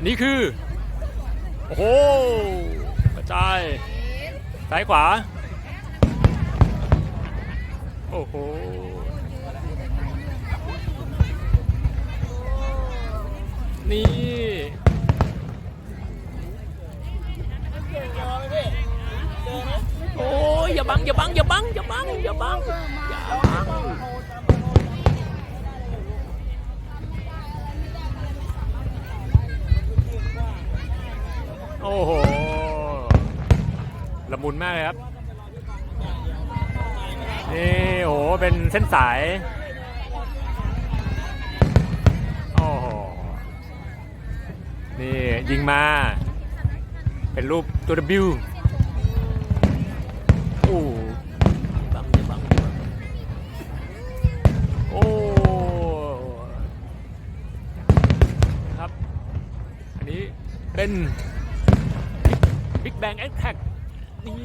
อันนี้คือ โอ้โหกระจายซ้ายขวา โอ้โหนี่โอ้ยอย่าบังอย่าบังอย่าบังอย่าบังอย่าบังอย่าบัง อ้โหละมุนมากเลยครับ นี่โอ้โหเป็นเส้นสาย โอ้โห นี่ยิงมา เป็นรูปตัว W โอ้บังอย่าบังอย่ แบงแอคแท็กนี่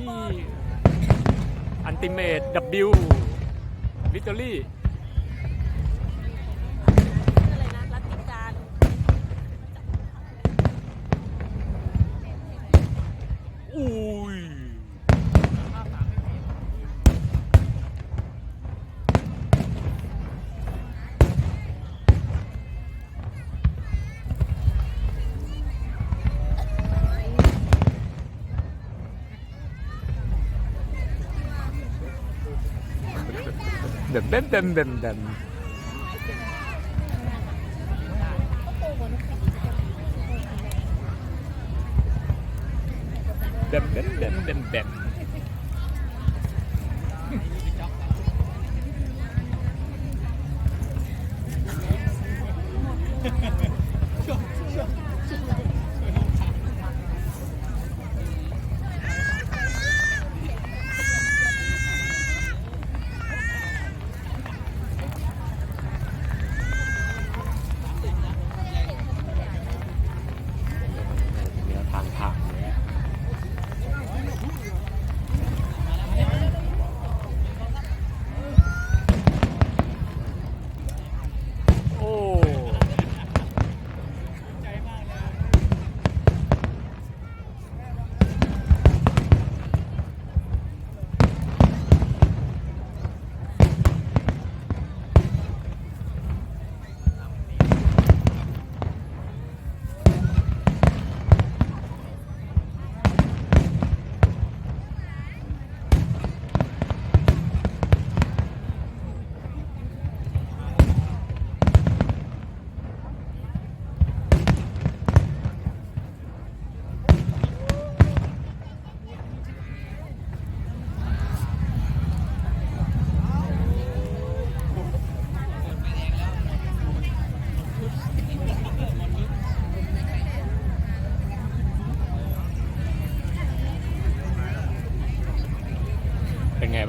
อันติเมตดับบิลวิตอรี่ เดมเดมเดมเดมเดมเดมเดมเดมเดม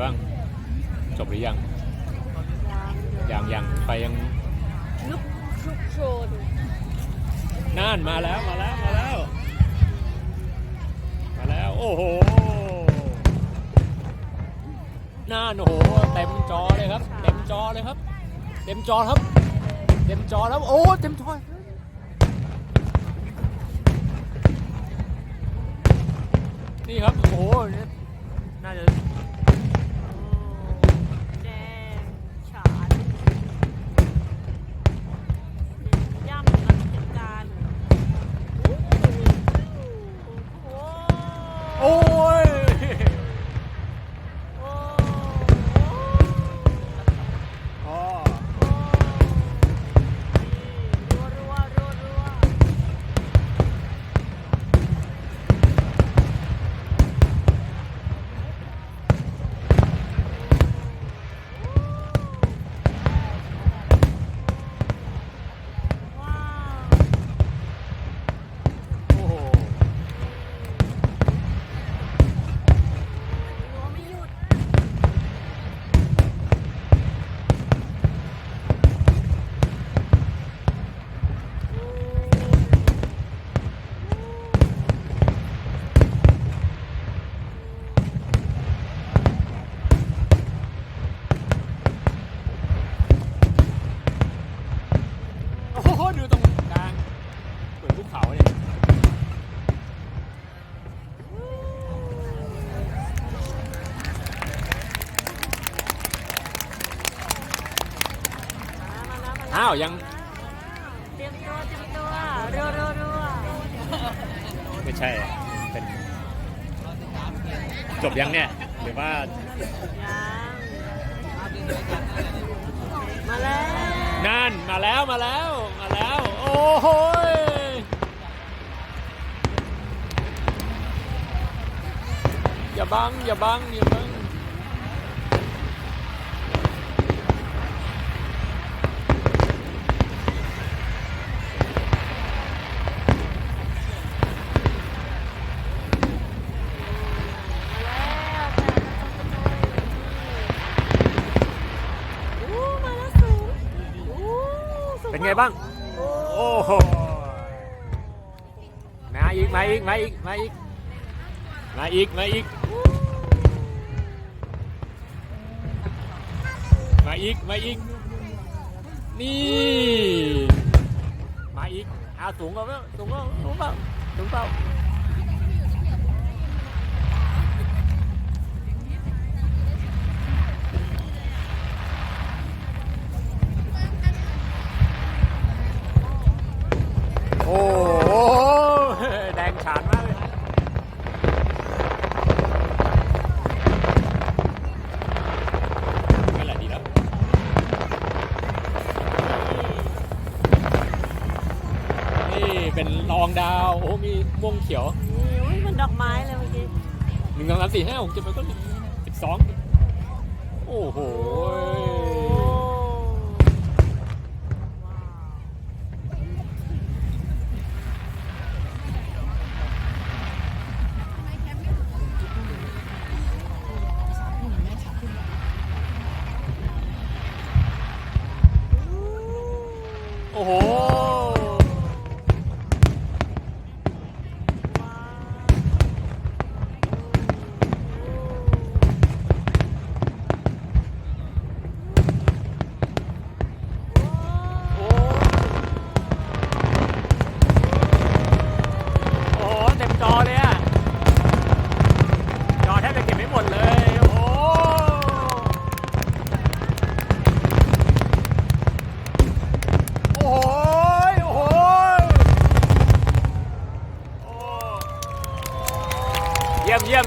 บ้าง จบหรือยัง ยังยังไปยังลุกครุกโครนน่านมาแล้วมาแล้วมาแล้ว มาแล้ว โอ้โหน่านโอ้โหเต็มจอเลยครับ เต็มจอเลยครับ เต็มจอครับ เต็มจอแล้วโอ้เต็มจอนี่ครับ โอ้โหเนี่ยน่าจะ ยังเตรียมตัวเตรียมตัวรัวรัวรัวไม่ใช่อะเป็นจบยังเนี่ยหรือว่ายังมาแล้วนั่นมาแล้วมาแล้วมาแล้ว โอ้โหยอย่าบังอย่าบังอย่าบัง อู้มาแล้วสูงอู้สูง เป็น ไงบ้าง โอ้โหมาอีกมาอีกมาอีกมาอีกมาอีกมาอีกมาอีกมาอีกนี่มาอีกเอาสูงกว่าเปล่าสูงกว่าสูงเปล่าสูงเปล่าโอ้โหแดงฉานมากเลยนี่แหละดีแล้ว นี่ เป็นรองดาวโอ้มีม่วงเขียวอุ้ยมันดอกไม้เลยเมื่อกี้หนึ่งสองสามสี่ห้าหกเจ็ดแปดเก้าสิบสิบสองโอ้โห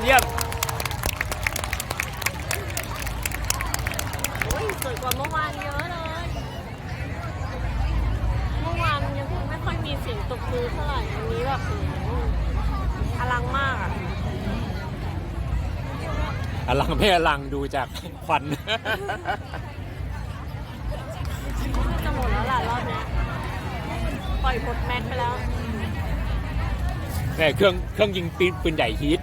เยี่ยมเยี่ยมเยี่ยมโอ้ยสวยกว่าเมื่อวานเยอะเลย เมื่อวานยังไม่ค่อยมีเสียงตบมือเท่าไหร่อันนี้แบบโอ้โหอลังมากอะอลังไม่อลังดูจากควัน จะหมดแล้วล่ะรอบเนี้ยปล่อยหมดแม็กไปแล้ว เนี่ยเครื่องเครื่องยิงปืนปืนใหญ่ฮีท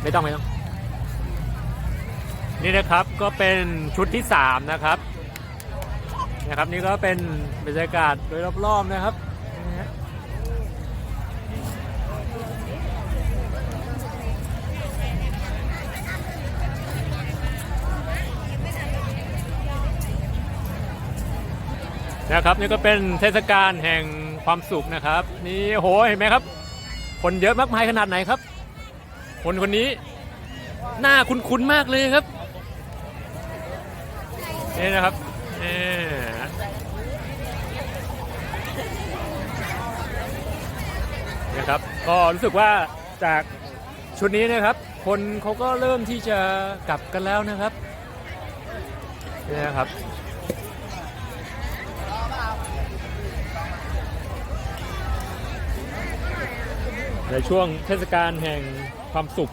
ไมไม่ต้องไม่ต้อง นี่นะครับก็เป็นชุดที่ 3 นะครับนะครับนี่ก็เป็นบรรยากาศโดยรอบๆนะครับ นะครับนี่ก็เป็นเทศกาลแห่งความสุขนะครับ นี่โหเห็นไหมครับ คนเยอะมากมายขนาดไหนครับ คนคนนี้หน้าคุ้นๆมากเลยครับนี่นะครับนี่นะครับก็รู้สึกว่าจากชุดนี้นะครับ คนเขาก็เริ่มที่จะกลับกันแล้วนะครับนี่นะครับ ในช่วงเทศกาลแห่งความสุข